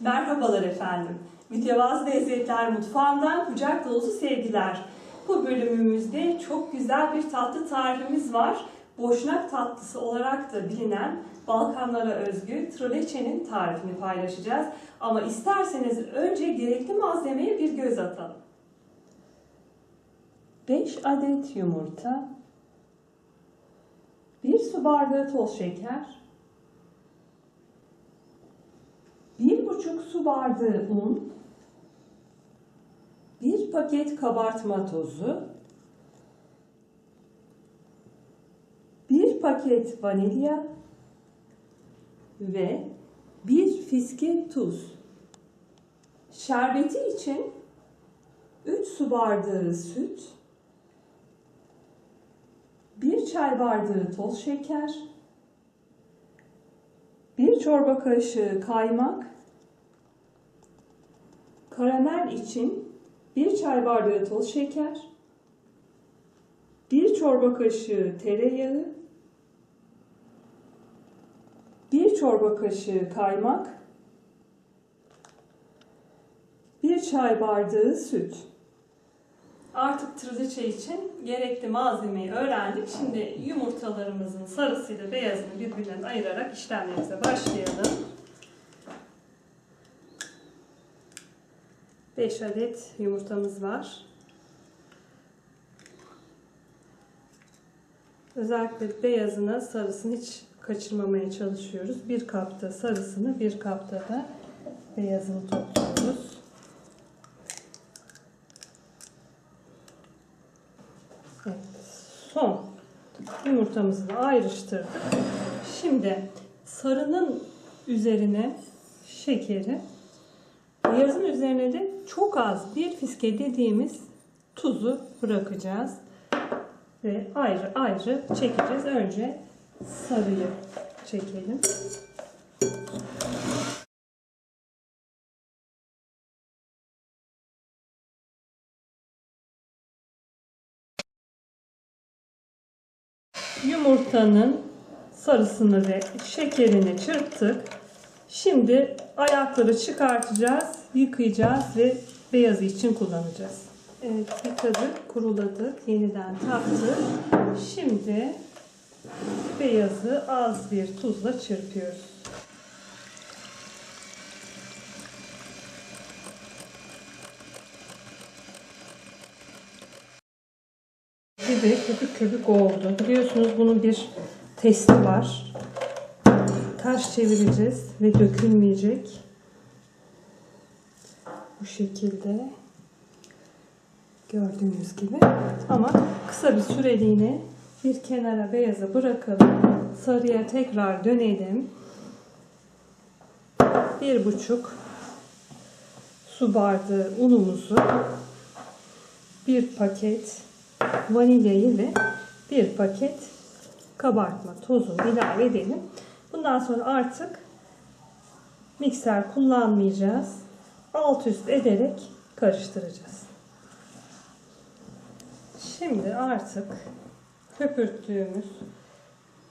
Merhabalar efendim. Mütevazı Lezzetler Mutfağı'ndan kucak dolusu sevgiler. Bu bölümümüzde çok güzel bir tatlı tarifimiz var. Boşnak tatlısı olarak da bilinen Balkanlara özgü trileçenin tarifini paylaşacağız. Ama isterseniz önce gerekli malzemeye bir göz atalım. 5 adet yumurta, 1 su bardağı toz şeker, 1,5 su bardağı un, 1 paket kabartma tozu, 1 paket vanilya. Ve 1 fiske tuz. Şerbeti için 3 su bardağı süt, 1 çay bardağı toz şeker, 1 çorba kaşığı kaymak, karamel için 1 çay bardağı toz şeker, 1 çorba kaşığı tereyağı, 1 çorba kaşığı kaymak, 1 çay bardağı süt. Artık trileçe için gerekli malzemeyi öğrendik. Şimdi yumurtalarımızın sarısıyla beyazını birbirinden ayırarak işlemlerimize başlayalım. 5 adet yumurtamız var. Özellikle beyazına sarısını hiç kaçırmamaya çalışıyoruz. Bir kapta sarısını, bir kapta da beyazını topluyoruz. Evet, son yumurtamızı da ayrıştırdık. Şimdi sarının üzerine şekeri, beyazın üzerine de çok az bir fiske dediğimiz tuzu bırakacağız. Ve ayrı ayrı çekeceğiz. Önce sarıyı çekelim. Yumurtanın sarısını ve şekerini çırptık. Şimdi ayakları çıkartacağız, yıkayacağız ve beyazı için kullanacağız. Evet, yıkadık, kuruladık, yeniden taktık. Şimdi beyazı az bir tuzla çırpıyoruz. gibi köpük köpük oldu. Biliyorsunuz bunun bir testi var. Ters çevireceğiz ve dökülmeyecek. Bu şekilde. Gördüğünüz gibi. Ama kısa bir süreliğine bir kenara beyaza bırakalım. Sarıya tekrar dönelim. Bir buçuk su bardağı unumuzu bir paket vanilyayı ve bir paket kabartma tozunu ilave edelim. Bundan sonra artık mikser kullanmayacağız. Alt üst ederek karıştıracağız. Şimdi artık köpürttüğümüz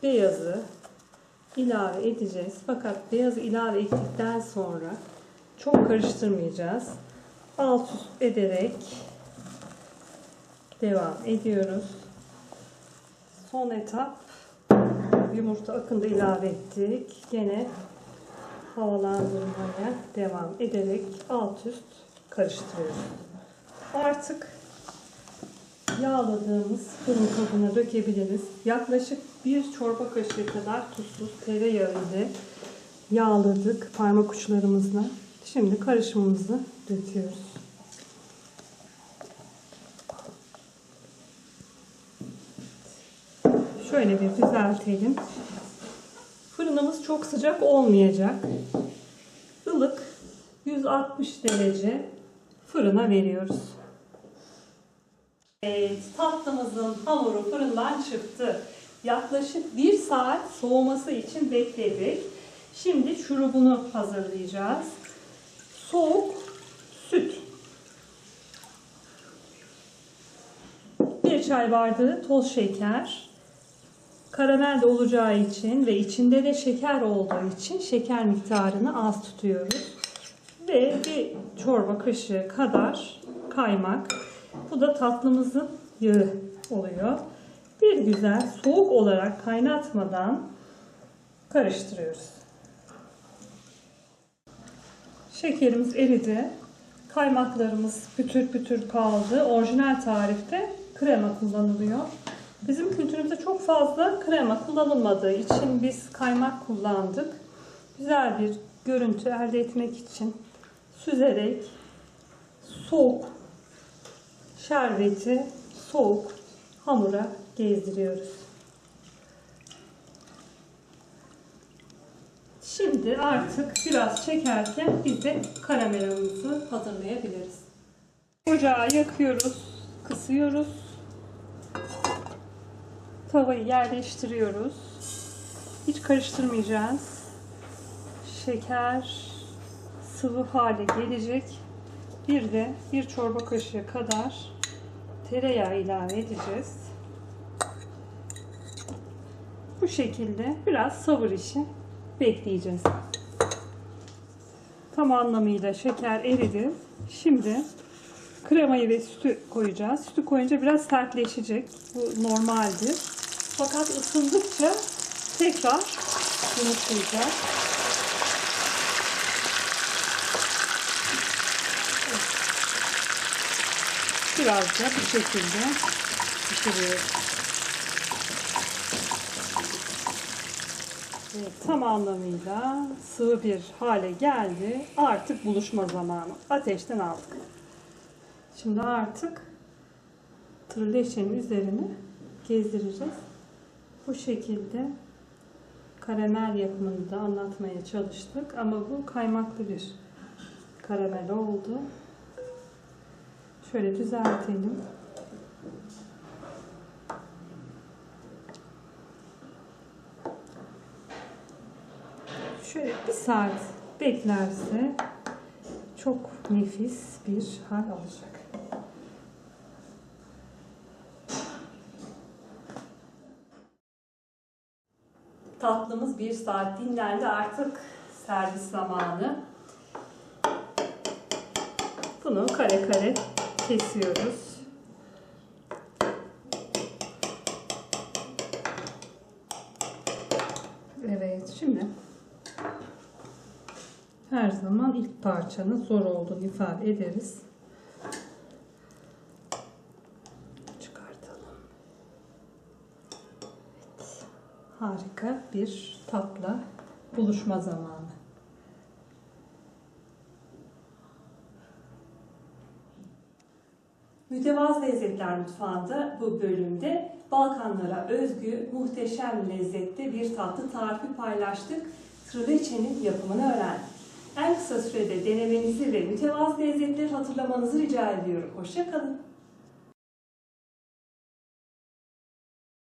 beyazı ilave edeceğiz. Fakat beyazı ilave ettikten sonra çok karıştırmayacağız. Alt üst ederek devam ediyoruz. Son etap yumurta akında ilave ettik. Gene havalandırmaya devam ederek alt üst karıştırıyoruz. Artık yağladığımız fırın kabına dökebiliriz. Yaklaşık bir çorba kaşığı kadar tuzsuz tereyağı ile yağladık parmak uçlarımızla. Şimdi karışımımızı döküyoruz. Şöyle bir düzeltelim. Fırınımız çok sıcak olmayacak. Ilık 160 derece fırına veriyoruz. Evet, tatlımızın hamuru fırından çıktı. Yaklaşık 1 saat soğuması için bekledik. Şimdi şurubunu hazırlayacağız. Soğuk süt. 1 çay bardağı toz şeker. Karamel olacağı için ve içinde de şeker olduğu için şeker miktarını az tutuyoruz. ve bir çorba kaşığı kadar kaymak. Bu da tatlımızın yağı oluyor. Bir güzel soğuk olarak kaynatmadan karıştırıyoruz. Şekerimiz eridi. Kaymaklarımız pütür pütür kaldı. Orijinal tarifte krema kullanılıyor. Bizim kültürümüzde çok fazla krema kullanılmadığı için biz kaymak kullandık. Güzel bir görüntü elde etmek için süzerek soğuk şerbeti soğuk hamura gezdiriyoruz. Şimdi artık biraz çekerken biz de karamelimizi hazırlayabiliriz. Ocağı yakıyoruz, kısıyoruz. Tavayı yerleştiriyoruz. Hiç karıştırmayacağız. Şeker sıvı hale gelecek. Bir de bir çorba kaşığı kadar tereyağı ilave edeceğiz. Bu şekilde biraz sabır işi bekleyeceğiz. Tam anlamıyla şeker eridi. Şimdi kremayı ve sütü koyacağız. Sütü koyunca biraz sertleşecek. Bu normaldir. Fakat ısındıkça tekrar yumuşayacak. Biraz da bu şekilde pişiriyoruz. Evet, tam anlamıyla sıvı bir hale geldi. Artık buluşma zamanı. Ateşten aldık. Şimdi artık trileçenin üzerine gezdireceğiz. Bu şekilde karamel yapımını da anlatmaya çalıştık. Ama bu kaymaklı bir karamel oldu. Şöyle düzeltelim. Şöyle bir saat beklerse çok nefis bir hal alacak. Tatlımız bir saat dinlendi. Artık servis zamanı. Bunu kare kare kesiyoruz. Evet, şimdi her zaman ilk parçanın zor olduğunu ifade ederiz. Çıkartalım. Evet. Harika bir tatla buluşma zamanı. Mütevazı Lezzetler Mutfağı'nda bu bölümde Balkanlara özgü muhteşem lezzette bir tatlı tarifi paylaştık. Trileçenin yapımını öğrendik. En kısa sürede denemenizi ve mütevazı lezzetleri hatırlamanızı rica ediyorum. Hoşçakalın.